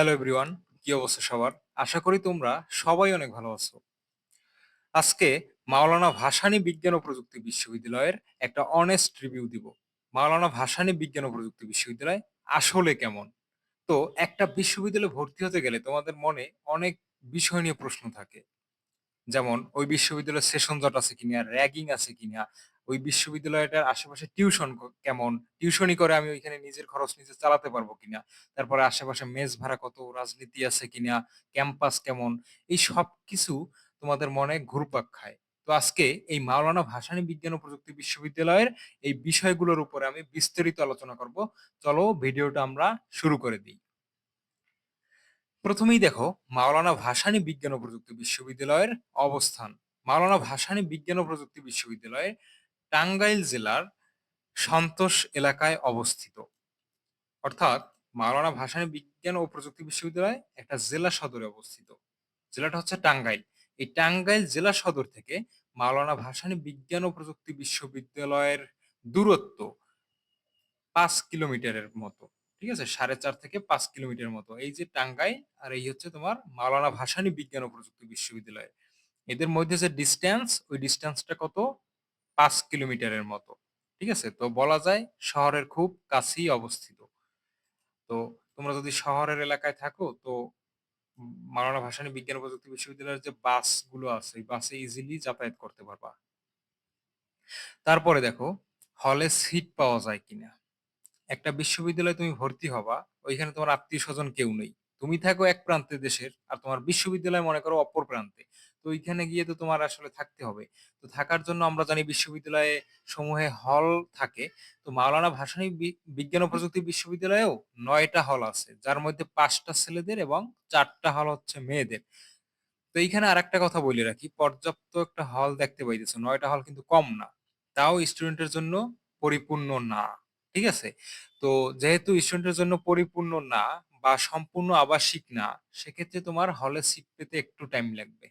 Hello everyone কি অবস্থা সবার? আশা করি তোমরা সবাই অনেক ভালো আছো। আজকে মাওলানা ভাসানী বিজ্ঞান ও প্রযুক্তি বিশ্ববিদ্যালয়ের একটা অনেস্ট রিভিউ দিব। মাওলানা ভাসানী বিজ্ঞান ও প্রযুক্তি বিশ্ববিদ্যালয় আসলে কেমন? তো একটা বিশ্ববিদ্যালয়ে ভর্তি হতে গেলে তোমাদের মনে অনেক বিষয় নিয়ে প্রশ্ন থাকে। যেমন ওই বিশ্ববিদ্যালয়ের সেশন জট আছে কিনা র্যাগিং আছে কিনা, ওই বিশ্ববিদ্যালয়টার আশেপাশে টিউশন কেমন? টিউশনি করে আমি ওইখানে নিজের খরচ নিজে চালাতে পারব কিনা? তারপরে আশেপাশে মেজ ভাড়া কত, রাজনীতি আছে কিনা ক্যাম্পাস কেমন? এই সব কিছু তোমাদের মনে ঘুরপাক খায়। তো আজকে এই মাওলানা ভাসানী বিজ্ঞান ও প্রযুক্তি বিশ্ববিদ্যালয়ের এই বিষয়গুলোর উপরে আমি বিস্তারিত আলোচনা করব। চলো ভিডিওটা আমরা শুরু করে দিই। প্রথমেই দেখো মাওলানা ভাসানী বিজ্ঞান ও প্রযুক্তি বিশ্ববিদ্যালয়ের অবস্থান। মাওলানা ভাসানী বিজ্ঞান ও প্রযুক্তি বিশ্ববিদ্যালয় টাঙ্গাইল জেলার সন্তোষ এলাকায় অবস্থিত। অর্থাৎ মাওলানা ভাসানী বিজ্ঞান ও প্রযুক্তি বিশ্ববিদ্যালয় একটা জেলা সদরে অবস্থিত। জেলাটা হচ্ছে টাঙ্গাইল। এই টাঙ্গাইল জেলা সদর থেকে মাওলানা ভাসানী বিজ্ঞান ও প্রযুক্তি বিশ্ববিদ্যালয়ের দূরত্ব পাঁচ কিলোমিটারের মতো। ঠিক আছে? সাড়ে চার থেকে পাঁচ কিলোমিটার মতো। এই যে টাঙ্গাই আর এই হচ্ছে তোমার মাওলানা ভাসানী বিজ্ঞান ও প্রযুক্তি বিশ্ববিদ্যালয়। এদের মধ্যে যে ডিস্টেন্স ওই ডিস্টেন্সটা কত? পাঁচ কিলোমিটারের মতো। ঠিক আছে? তো বলা যায় শহরের খুব কাছেই অবস্থিত। তো তোমরা যদি শহরের এলাকায় থাকো, তো মাওলানা ভাসানী বিজ্ঞান ও প্রযুক্তি বিশ্ববিদ্যালয়ের যে বাসগুলো আছে, এই বাসে ইজিলি যাতায়াত করতে পারবা। তারপরে দেখো হলে সিট পাওয়া যায় কিনা? একটা বিশ্ববিদ্যালয়ে তুমি ভর্তি হবা, ওইখানে তোমার আত্মীয় স্বজন কেউ নেই। তুমি থাকো এক প্রান্তে দেশের, আর তোমার বিশ্ববিদ্যালয় মনে করো অপর প্রান্তে। তো ওইখানে গিয়ে তো তোমার আসলে থাকতে হবে। তো থাকার জন্য আমরা জানি বিশ্ববিদ্যালয়ে সমূহে হল থাকে। তো মাওলানা ভাসানী বিজ্ঞান ও প্রযুক্তি বিশ্ববিদ্যালয়েও নয়টা হল আছে, যার মধ্যে পাঁচটা ছেলেদের এবং চারটা হল হচ্ছে মেয়েদের। তো এইখানে আর একটা কথা বলে রাখি, পর্যাপ্ত একটা হল দেখতে পাইতেছো, নয়টা হল কিন্তু কম না। তাও স্টুডেন্টের জন্য পরিপূর্ণ না। ঠিক আছে? তো যেহেতু স্টুডেন্টের জন্য পরিপূর্ণ না বা সম্পূর্ণ আবাসিক না, সেক্ষেত্রে তোমার হলে সিট পেতে একটু টাইম লাগবে।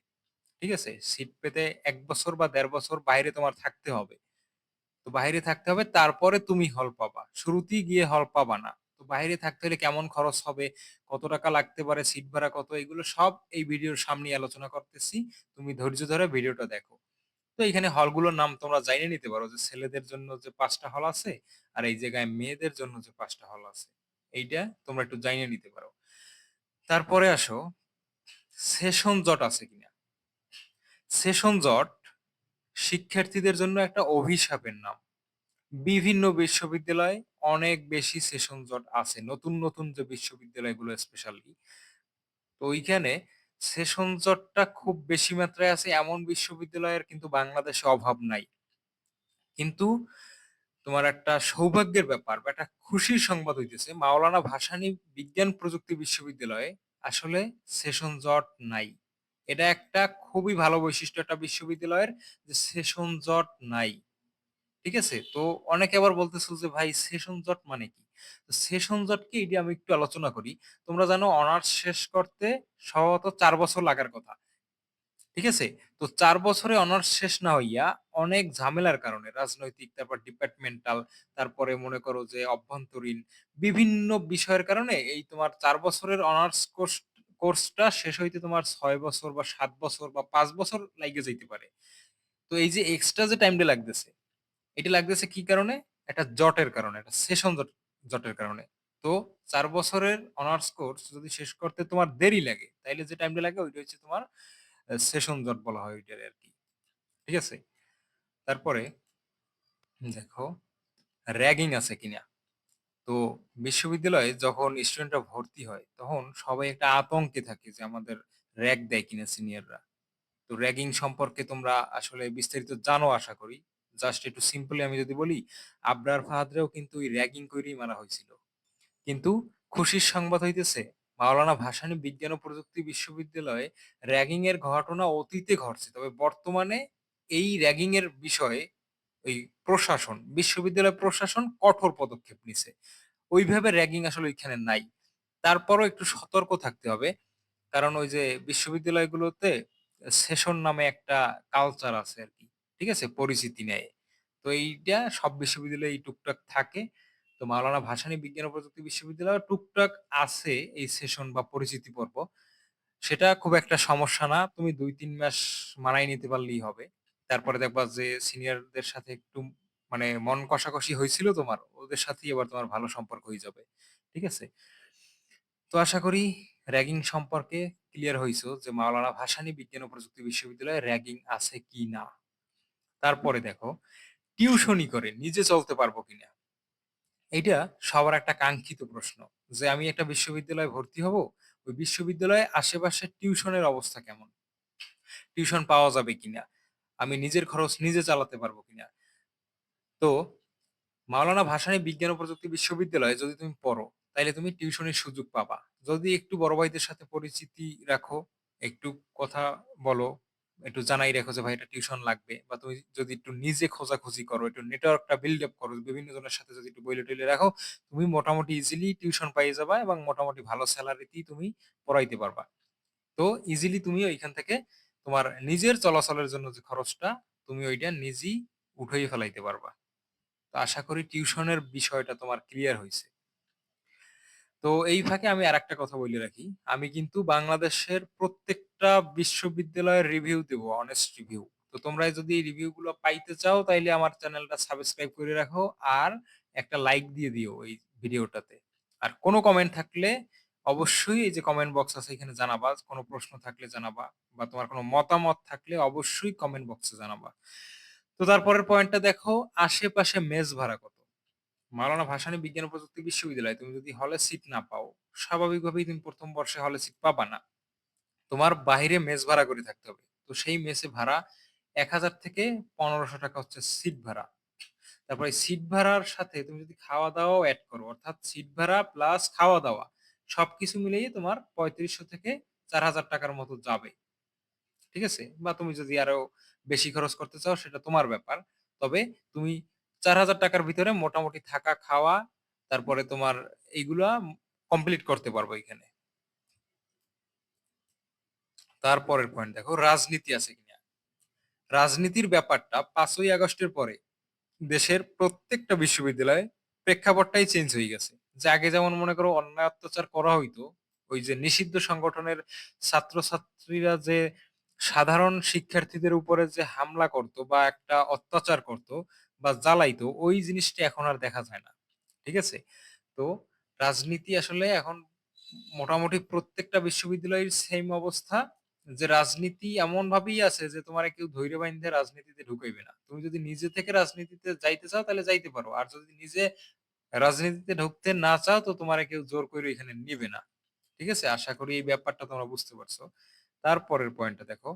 ঠিক আছে? সিট পেতে এক বছর বা দেড় বছর বাইরে তোমার থাকতে হবে। তো বাইরে থাকতে হবে তারপরে তুমি হল পাবা। শুরুতেই গিয়ে হল পাবা না। তো বাইরে থাকতে হলে কেমন খরচ হবে, কত টাকা লাগতে পারে, সিট ভাড়া কত এগুলো সব এই ভিডিওর সামনে আলোচনা করতেছি। তুমি ধৈর্য ধরে ভিডিওটা দেখো। তো এখানে হলগুলোর নাম তোমরা জাইনে নিতে পারো যে ছেলেদের জন্য যে পাঁচটা হল আছে আর এই জায়গায় মেয়েদের জন্য যে পাঁচটা হল আছে। এইটা তোমরা একটু জাইনে নিতে পারো। তারপরে আসো, সেশন জট আছে কিনা? সেশন জট শিক্ষার্থীদের জন্য একটা অভিশাপের নাম। বিভিন্ন বিশ্ববিদ্যালয় অনেক বেশি সেশন জট আছে, নতুন নতুন যে বিশ্ববিদ্যালয়গুলো স্পেশালি তো ওইখানে সেশন জটটা খুব বেশি মাত্রায় আছে, এমন বিশ্ববিদ্যালয়ের কিন্তু বাংলাদেশে অভাব নাই। কিন্তু তোমার একটা সৌভাগ্যের ব্যাপার বা একটা খুশির সংবাদ হইতেছে, মাওলানা ভাসানী বিজ্ঞান প্রযুক্তি বিশ্ববিদ্যালয়ে আসলে সেশন জট নাই। এটা একটা খুবই ভালো বৈশিষ্ট্য একটা বিশ্ববিদ্যালয়ের যে সেশন জট নাই। ঠিক আছে? তো অনেকে আবার বলতেছিল যে, ভাই, সেশন জট মানে কি? সেশন জট এটি আমি একটু আলোচনা করি। তোমরা জানো অনার্স শেষ করতে সম্ভবত চার বছর লাগার কথা। ঠিক আছে? তো চার বছরে অনার্স শেষ না হইয়া অনেক ঝামেলার কারণে রাজনৈতিক, তারপর ডিপার্টমেন্টাল তারপরে মনে করো যে অভ্যন্তরীণ বিভিন্ন বিষয়ের কারণে এই তোমার চার বছরের অনার্স কোর্স কোর্সটা শেষ হইতে তোমার ছয় বছর বা সাত বছর বা পাঁচ বছর লাগে যাইতে পারে। তো এই যে এক্সট্রা যে টাইমটা লাগতেছে, এটা লাগতেছে কি কারণে? একটা জটের কারণে, একটা সেশন জট জটের কারণে। তো চার বছরের অনার্স কোর্স যদি শেষ করতে তোমার দেরি লাগে, তাইলে যে টাইমটা লাগে ওইটা হচ্ছে তোমার সেশন জট বলা হয় ওইটারে আর কি ঠিক আছে? তারপরে দেখো র্যাগিং আছে কিনা? তো বিশ্ববিদ্যালয়ে যখন স্টুডেন্টরা ভর্তি হয়, তখন সবাই একটা আতঙ্কে থাকে যে আমাদের র্যাগ দেয় কিনা সিনিয়ররা তো র্যাগিং সম্পর্কে তোমরা আসলে বিস্তারিত জানো আশা করি। জাস্ট একটু সিম্পলি আমি যদি বলি, আবরার ফাহাদরেও কিন্তু ওই র্যাগিং করেই মারা হয়েছিল কিন্তু খুশির সংবাদ হইতেছে, মাওলানা ভাসানী বিজ্ঞান ও প্রযুক্তি বিশ্ববিদ্যালয়ে র্যাগিং এর ঘটনা অতীতে ঘটছে। তবে বর্তমানে এই র্যাগিং এর বিষয়ে ওই প্রশাসন, বিশ্ববিদ্যালয় প্রশাসন কঠোর পদক্ষেপ নিছে। ওইভাবে র্যাগিং আসলে ওইখানে নাই। তারপরও একটু সতর্ক থাকতে হবে, কারণ ওই যে বিশ্ববিদ্যালয়গুলোতে সেশন নামে একটা কালচার আছে আর কি। ঠিক আছে পরিচিতি নেয় তো এইটা সব বিশ্ববিদ্যালয়ে এই টুকটাক থাকে তো মাওলানা ভাসানী বিজ্ঞান ও প্রযুক্তি বিশ্ববিদ্যালয়ে টুকটাক আছে এই সেশন বা পরিচিতি পর্ব। সেটা খুব একটা সমস্যা না। তুমি ২-৩ মাস মানায় নিতে পারলেই হবে। তারপরে দেখবা যে সিনিয়রদের সাথে একটু মানে মন কষাকষি হয়েছিল তোমার, ওদের সাথেই এবার তোমার ভালো সম্পর্ক হয়ে যাবে। ঠিক আছে? তো আশা করি র‍্যাগিং সম্পর্কে ক্লিয়ার হইছো যে মাওলানা ভাসানী বিজ্ঞান ও প্রযুক্তি বিশ্ববিদ্যালয়ে র‍্যাগিং আছে কিনা। তারপরে দেখো টিউশনি করে নিজে চলতে পারব কিনা? এইটা সবার একটা কাঙ্ক্ষিত প্রশ্ন। যে আমি একটা বিশ্ববিদ্যালয়ে ভর্তি হব, ওই বিশ্ববিদ্যালয়ে আশেপাশে টিউশনের অবস্থা কেমন? টিউশন পাওয়া যাবে কিনা? আমি নিজের খরচ নিজে চালাতে পারব কিনা? তো মাওলানা ভাসানী বিজ্ঞান ও প্রযুক্তি বিশ্ববিদ্যালয়ে যদি তুমি পড়ো, তাইলে তুমি টিউশনির সুযোগ পাবা। যদি একটু বড় ভাইদের সাথে পরিচিতি রাখো, একটু কথা বলো, একটু জানাই রাখো যে ভাই এটা টিউশন লাগবে বা তুমি যদি একটু নিজে খোঁজাখুঁজি করো, একটু নেটওয়ার্কটা বিল্ড আপ করো, বিভিন্ন জনের সাথে যদি একটু বইলে-টইলে রাখো, তুমি মোটামুটি ইজিলি টিউশন পাইয়ে যাবা এবং মোটামুটি ভালো সেলারিতেই তুমি পড়াইতে পারবা। তো ইজিলি তুমি ওইখান থেকে তোমার নিজের চলাচলের জন্য যে খরচটা, তুমি ওইটা নিজেই উঠেই ফেলাইতে পারবা। তো আশা করি টিউশনের বিষয়টা তোমার ক্লিয়ার হইছে। তো এই ফাঁকে আমি আরেকটা কথা বলে রাখি। আমি কিন্তু বাংলাদেশের প্রত্যেকটা বিশ্ববিদ্যালয়ের রিভিউ দেব, অনেস্ট রিভিউ। তো তোমরা যদি রিভিউ গুলো পাইতে চাও তাইলে আমার চ্যানেলটা সাবস্ক্রাইব করে রাখো আর একটা লাইক দিয়ে দিও এই ভিডিওটাতে। আর কোন কমেন্ট থাকলে অবশ্যই এই যে কমেন্ট বক্স আছে এখানে জানাবা। কোনো প্রশ্ন থাকলে জানাবা বা তোমার কোনো মতামত থাকলে অবশ্যই কমেন্ট বক্সে জানাবা। তো তারপরের পয়েন্টটা দেখো, আশেপাশে মেজ ভাড়া কত? মাওলানা ভাসানী বিজ্ঞান প্রযুক্তি বিশ্ববিদ্যালয়ে তুমি যদি হলে সিট না পাও, স্বাভাবিকভাবেই তুমি প্রথম বর্ষে হলে সিট পাবা না। তোমার বাহিরে মেস ভাড়া করে থাকতে হবে। তো সেই মেসে ভাড়া এক হাজার থেকে ৳১৫০০ হচ্ছে সিট ভাড়া। তারপরে সিট ভাড়ার সাথে তুমি যদি খাওয়া-দাওয়াও এড করো, অর্থাৎ সিট ভাড়া প্লাস খাওয়া-দাওয়া সবকিছু মিলিয়ে তোমার ৳৩৫০০ থেকে চার হাজার টাকার মতো যাবে। ঠিক আছে? বা তুমি যদি আরও বেশি খরচ করতে চাও সেটা তোমার ব্যাপার। তবে তুমি ৳৪,০০০ টাকার ভিতরে মোটামুটি থাকা, খাওয়া, তারপরে তোমার এইগুলা কমপ্লিট করতে পারবা এখানে তারপরের পয়েন্ট দেখো, রাজনীতি আছে কিনা? রাজনীতির ব্যাপারটা পাঁচই আগস্টের পরে দেশের প্রত্যেকটা বিশ্ববিদ্যালয়ে প্রেক্ষাপটটাই চেঞ্জ হয়ে গেছে। যে আগে যেমন মনে করো অন্যায় অত্যাচার করা হইতো, ওই যে নিষিদ্ধ সংগঠনের ছাত্রছাত্রীরা যে সাধারণ শিক্ষার্থীদের উপরে যে হামলা করত বা একটা অত্যাচার করত বা জ্বালাইতো, ওই জিনিসটা এখন আর দেখা যায় না। ঠিক আছে? তো রাজনীতি আসলে এখন মোটামুটি প্রত্যেকটা বিশ্ববিদ্যালয়ের সেম অবস্থা যে রাজনীতি এমন ভাবেই আছে যে তোমার কেউ ধইরে বাইন্ধে রাজনীতিতে ঢুকাইবে না। তুমি যদি নিজে থেকে রাজনীতিতে যাইতে চাও তাহলে যাইতে পারো। আর যদি নিজে রাজনীতিতে ঢুকতে না চাও তো তোমারে কেউ জোর করে এখানে নিবে না। ঠিক আছে? আশা করি এই ব্যাপারটা তোমরা বুঝতে পারছ। তারপরের পয়েন্টটা দেখো,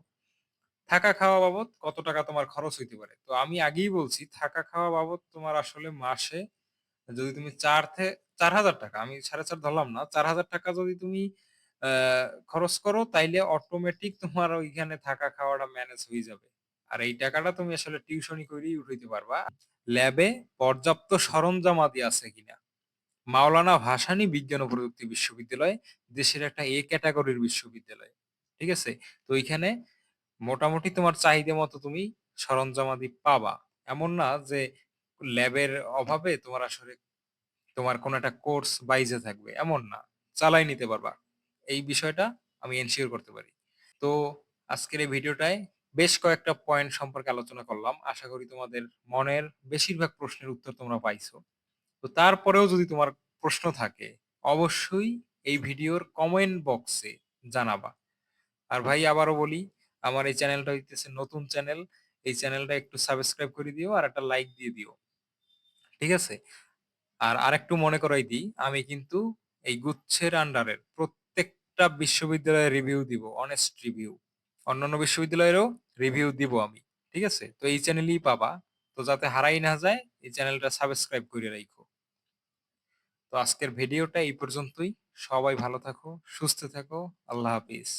থাকা খাওয়া বাবদ কত টাকা তোমার খরচ হইতে পারে? তো আমি আগেই বলছি থাকা খাওয়া বাবদ তোমার আসলে মাসে যদি তুমি চার থে ৳৪,০০০ আমি ৪.৫ ধরলাম না। ৳৪,০০০ যদি তুমি আ খরচ করো তাইলে অটোমেটিক তোমার ওইখানে থাকা খাওয়াটা ম্যানেজ হয়ে যাবে। আর এই টাকাটা তুমি আসলে টিউশনি কইরেই উঠাইতে পারবা। ল্যাবে পর্যাপ্ত সরঞ্জামাদি আছে কিনা? মাওলানা ভাসানী বিজ্ঞান ও প্রযুক্তি বিশ্ববিদ্যালয় দেশের একটা এ ক্যাটাগরির বিশ্ববিদ্যালয়। ঠিক আছে? তো এইখানে মোটামুটি তোমার চাহিদা মতো তুমি সরঞ্জামাদি পাবা। এমন না যে ল্যাবের অভাবে তোমার আসলে তোমার কোন একটা কোর্স বাইজে থাকবে, এমন না। চালায় নিতে পারবা। এই বিষয়টা আমি এনশিওর করতে পারি। তো আজকের এই ভিডিওটায় বেশ কয়েকটা পয়েন্ট সম্পর্কে আলোচনা করলাম। আশা করি তোমাদের মনের বেশিরভাগ প্রশ্নের উত্তর তোমরা পাইছো। তো তারপরেও যদি তোমার প্রশ্ন থাকে, অবশ্যই এই ভিডিওর কমেন্ট বক্সে জানাবা। আর ভাই আবারও বলি, আমার এই চ্যানেলটা হইতেছে নতুন চ্যানেল। এই চ্যানেলটা একটু সাবস্ক্রাইব করে দিও আর একটা লাইক দিয়ে দিও। ঠিক আছে? আর আরেকটু মনে করাই দিই, আমি কিন্তু এই গুচ্ছের আন্ডারের প্রত্যেকটা বিশ্ববিদ্যালয়ের রিভিউ দিব, অনেস্ট রিভিউ। অন্যান্য বিশ্ববিদ্যালয়েরও রিভিউ দিব আমি। ঠিক আছে? তো এই চ্যানেলই পাবা। তো যাতে হারাই না যায়, এই চ্যানেলটা সাবস্ক্রাইব করে রাখো তো আজকের ভিডিওটা এই পর্যন্তই। সবাই ভালো থাকো, সুস্থ থাকো। আল্লাহ হাফিজ।